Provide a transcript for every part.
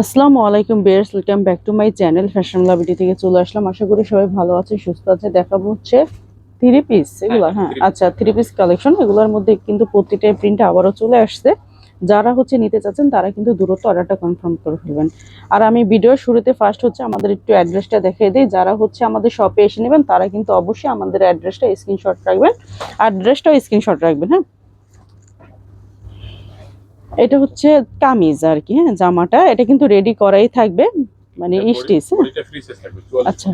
আসসালামু আলাইকুম Beers welcome back to my channel fashion লাভিটি থেকে চলে আসলাম। আশা করি সবাই ভালো আছে সুস্থ আছে দেখাবো হচ্ছে থ্রি পিস এগুলো হ্যাঁ, হ্যাঁ। আচ্ছা থ্রি পিস কালেকশন এগুলোর মধ্যে কিন্তু প্রতিটা প্রিন্ট আবারও চলে আসছে। যারা হচ্ছে নিতে চাচ্ছেন তারা কিন্তু দূরত্ব অর্ডারটা কনফার্ম করে ফেলবেন। আর আমি ভিডিওর শুরুতে ফার্স্ট হচ্ছে আমাদের একটু অ্যাড্রেসটা দেখিয়ে দিই। যারা হচ্ছে আমাদের শপে এসে নেবেন তারা কিন্তু অবশ্যই আমাদের অ্যাড্রেসটা স্ক্রিনশট রাখবেন। অ্যাড্রেসটাও স্ক্রিনশট রাখবেন হ্যাঁ? এটা হচ্ছে কামিজ আর কি হ্যাঁ জামাটা। এটা কিন্তু রেডি করাই থাকবে মানে স্টিচ হ্যাঁ। বডিটা ফ্রি সাইজ থাকবে 44 আচ্ছা।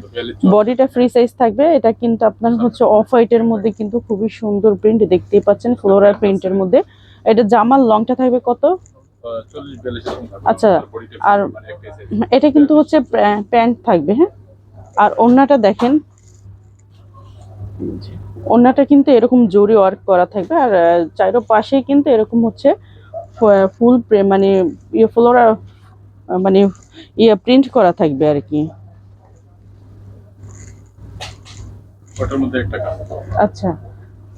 বডিটা ফ্রি সাইজ থাকবে। এটা কিন্তু আপনার হচ্ছে অফ হোয়াইটের মধ্যে কিন্তু খুবই সুন্দর প্রিন্ট দেখতেই পাচ্ছেন ফ্লোরাল প্রিন্টের মধ্যে। এটা জামার লংটা থাকবে কত? 40 42 এরকম থাকবে। আচ্ছা, আর মানে। এটা কিন্তু হচ্ছে প্যান্ট থাকবে হ্যাঁ। আর ওড়নাটা দেখেন। ওড়নাটা কিন্তু এরকম জরি ওয়ার্ক করা থাকবে আর চারো পাশেই কিন্তু এরকম হচ্ছে ফুল মানে ইয়ে ফ্লোরা মানে ইয়ে প্রিন্ট করা থাকবে আর কি। আচ্ছা।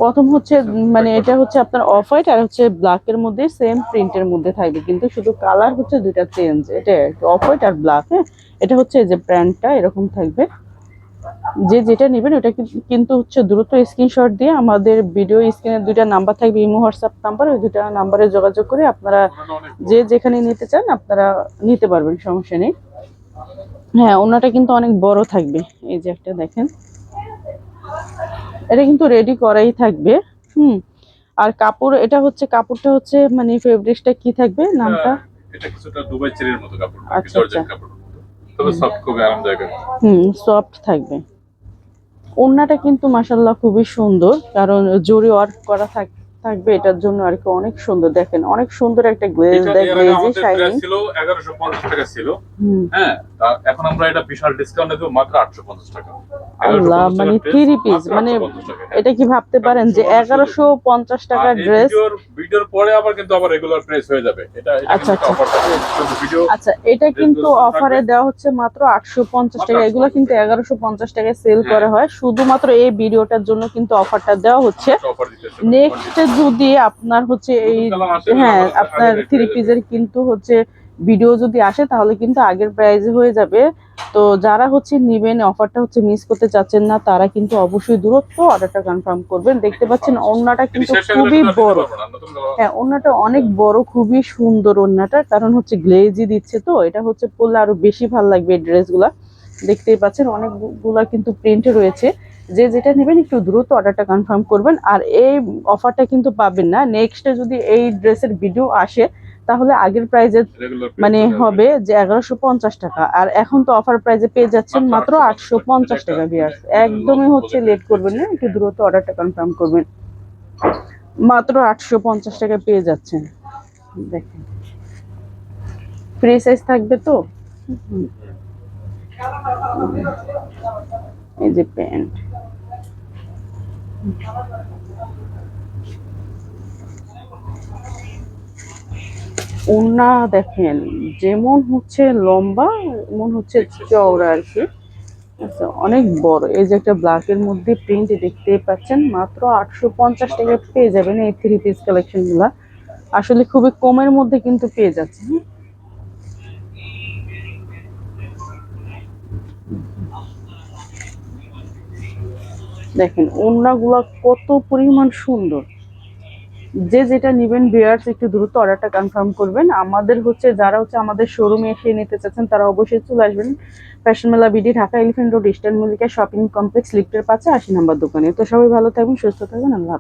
প্রথম হচ্ছে মানে এটা হচ্ছে আপনার অফ হোয়াইট আর হচ্ছে ব্ল্যাক এর মধ্যে সেম প্রিন্টের মধ্যে থাকবে। কিন্তু শুধু কালার হচ্ছে দুইটা চেঞ্জ এটা অফ হোয়াইট আর ব্ল্যাক হ্যাঁ? এটা হচ্ছে যে প্যান্টটা এরকম থাকবে। যে যেটা নেবেন ওটা কিন্তু হচ্ছে দ্রুত স্ক্রিনশট দিয়ে আমাদের ভিডিও স্ক্রিনে দুইটা নাম্বার থাকবে ইমো হোয়াটসঅ্যাপ নাম্বার ওই দুইটা নাম্বারে যোগাযোগ করে আপনারা। যে যেখানে নিতে চান আপনারা নিতে পারবেন সমস্যা নেই হ্যাঁ ওনাটা কিন্তু অনেক বড় থাকবে এই যে একটা দেখেন এটা কিন্তু রেডি করাই থাকবে হুম আর কাপড় এটা হচ্ছে কাপড়টা হচ্ছে মানে ফেব্রিক্সটা কি থাকবে নামটা এটা কিছুটা দুবাই চেরির মতো কাপড় আচ্ছা, আচ্ছা। তবে সফট খুবই আরামদায়ক হুম সফট থাকবে। ওড়নাটা কিন্তু মাসাল্লাহ খুবই সুন্দর কারণ জরি ওয়ার্ক করা থাক- থাকবে এটার জন্য আর কি অনেক সুন্দর দেখেন অনেক সুন্দর একটা গ্লেজ দেয় গ্লেজি শাইনিং ছিল 1150 টাকা ছিল। হ্যাঁ এখন আমরা এটা বিশাল ডিসকাউন্টে দেব মাত্র 850 টাকা। আল্লাহ মানে টাকা থ্রি পিস মানে 850 টাকা। এটা কি ভাবতে পারেন যে এগারোশো পঞ্চাশ টাকার ড্রেস ভিডিওর পরে আবার কিন্তু আবার রেগুলার প্রাইস হয়ে যাবে। এটা আচ্ছা, ভিডিও আচ্ছা। এটা কিন্তু অফারে দেওয়া হচ্ছে মাত্র আটশো পঞ্চাশ মাত্র টাকা এগুলো কিন্তু এগারোশো পঞ্চাশ টাকায় সেল হ্যাঁ। করা হয়। শুধুমাত্র এই ভিডিওটার জন্য কিন্তু অফারটা দেওয়া হচ্ছে। নেক্সট যদি আপনার হচ্ছে এই হ্যাঁ আপনার থ্রি পিসের কিন্তু হচ্ছে ভিডিও যদি আসে তাহলে কিন্তু আগের প্রাইজে হয়ে যাবে। তো যারা হচ্ছে নিবেন অফারটা হচ্ছে মিস করতে চাচ্ছেন না তারা কিন্তু অবশ্যই দূরত্ব অর্ডারটা কনফার্ম করবেন। দেখতে পাচ্ছেন ওড়নাটা কিন্তু খুবই বড়। হ্যাঁ ওড়নাটা অনেক বড় খুবই সুন্দর ওড়নাটা। কারণ হচ্ছে গ্লেজি দিচ্ছে তো এটা হচ্ছে পরলে আরও বেশি ভালো লাগবে এই ড্রেসগুলা দেখতেই পাচ্ছেন অনেকগুলা কিন্তু প্রিন্ট রয়েছে। যে যেটা নেবেন একটু দ্রুত অর্ডারটা কনফার্ম করবেন। আর এই অফারটা কিন্তু পাবেন না। নেক্সটে যদি এই ড্রেসের ভিডিও আসে তাহলে আগের প্রাইজে মানে হবে যে এগারোশো পঞ্চাশ টাকা। আর এখন তো অফার প্রাইজে পেয়ে যাচ্ছেন মাত্র আটশো পঞ্চাশ টাকা। বিয়ার্স একদমই হচ্ছে লেট করবেন না। একটু দ্রুত অর্ডারটা কনফার্ম করবেন। মাত্র আটশো পঞ্চাশ টাকা পেয়ে যাচ্ছেন। দেখেন। ফ্রি সাইজ থাকবে তো? এই যে প্যান্ট ওনা দেখেন, যেমন হচ্ছে লম্বা, এমন হচ্ছে চওড়া আর কি। আচ্ছা অনেক বড়। এই যে একটা ব্ল্যাকের মধ্যে প্রিন্ট দেখতে পাচ্ছেন, মাত্র আটশো পঞ্চাশ টাকা পেয়ে যাবেন এই থ্রি পিস কালেকশনগুলা। আসলে খুবই কমের মধ্যে কিন্তু পেয়ে যাচ্ছে হ্যাঁ? দেখেন, ওড়নাগুলো কত পরিমাণ সুন্দর। যে যেটা নেবেন বিয়ার্স একটু দ্রুত অর্ডারটা কনফার্ম করবেন। আমাদের হচ্ছে, যারা হচ্ছে আমাদের শোরুমে এসে নিতে চাচ্ছেন, তারা অবশ্যই চলে আসবেন ফ্যাশন মেলা BD Dhaka Elephant Road Eastern Mallika shopping complex লিফটের পাশে আশি নাম্বার দোকানে। তো সবাই ভালো থাকবেন, সুস্থ থাকবেন, আল্লাহ।